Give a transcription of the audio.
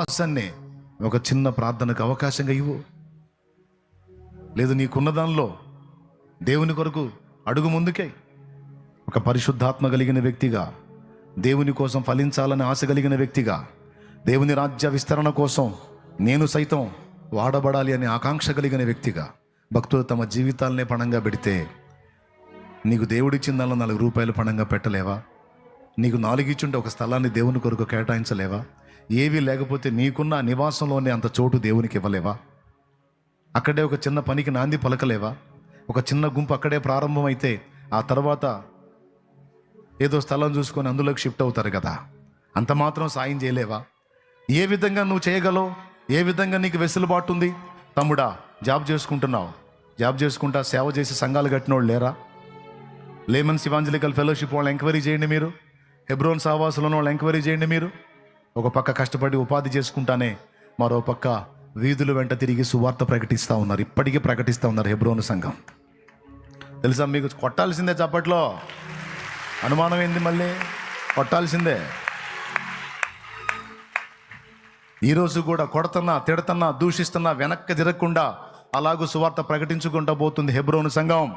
విశ్వాసాన్ని ఒక చిన్న ప్రార్థనకు అవకాశంగా ఇవ్వు. లేదు నీకున్న దానిలో దేవుని కొరకు అడుగు ముందుకే ఒక పరిశుద్ధాత్మ కలిగిన వ్యక్తిగా దేవుని కోసం ఫలించాలని ఆశ కలిగిన వ్యక్తిగా దేవుని రాజ్య విస్తరణ కోసం నేను సైతం వాడబడాలి అనే ఆకాంక్ష కలిగిన వ్యక్తిగా భక్తులు తమ జీవితాలనే పణంగా పెడితే నీకు దేవుడిచ్చిందల్లా నాలుగు రూపాయలు పణంగా పెట్టలేవా? నీకు నాలుగిచ్చుంటే ఒక స్థలాన్ని దేవుని కొరకు కేటాయించలేవా? ఏవి లేకపోతే నీకున్న నివాసంలోనే అంత చోటు దేవునికి ఇవ్వలేవా? అక్కడే ఒక చిన్న పనికి నాంది పలకలేవా? ఒక చిన్న గుంపు అక్కడే ప్రారంభమైతే ఆ తర్వాత ఏదో స్థలం చూసుకొని అందులోకి షిఫ్ట్ అవుతారు కదా. అంత మాత్రం సాయం చేయలేవా? ఏ విధంగా నువ్వు చేయగలవు? ఏ విధంగా నీకు వెసులుబాటు ఉంది? తమ్ముడా జాబ్ చేసుకుంటున్నావు. జాబ్ చేసుకుంటా సేవ చేసి సంఘాలు కట్టిన వాళ్ళు లేరా? లేమన్ శివాంజలికల్ ఫెలోషిప్ వాళ్ళు ఎంక్వైరీ చేయండి మీరు. హెబ్రోన్ సావాసులను వాళ్ళు ఎంక్వైరీ చేయండి మీరు. ఒక పక్క కష్టపడి ఉపాధి చేసుకుంటానే మరో పక్క వీధుల వెంట తిరిగి సువార్త ప్రకటిస్తూ ఉన్నారు. ఇప్పటికీ ప్రకటిస్తూ ఉన్నారు హెబ్రోన్ సంఘం. తెలుసా మీకు కొట్టాల్సిందే చప్పట్లో? అనుమానం ఏంది మళ్ళీ? కొట్టాల్సిందే. ఈరోజు కూడా కొడుతున్నా తిడుతున్నా దూషిస్తున్నా వెనక్కి తిరగకుండా అలాగూ సువార్త ప్రకటించుకుంటూ పోతుంది హెబ్రోను సంఘం.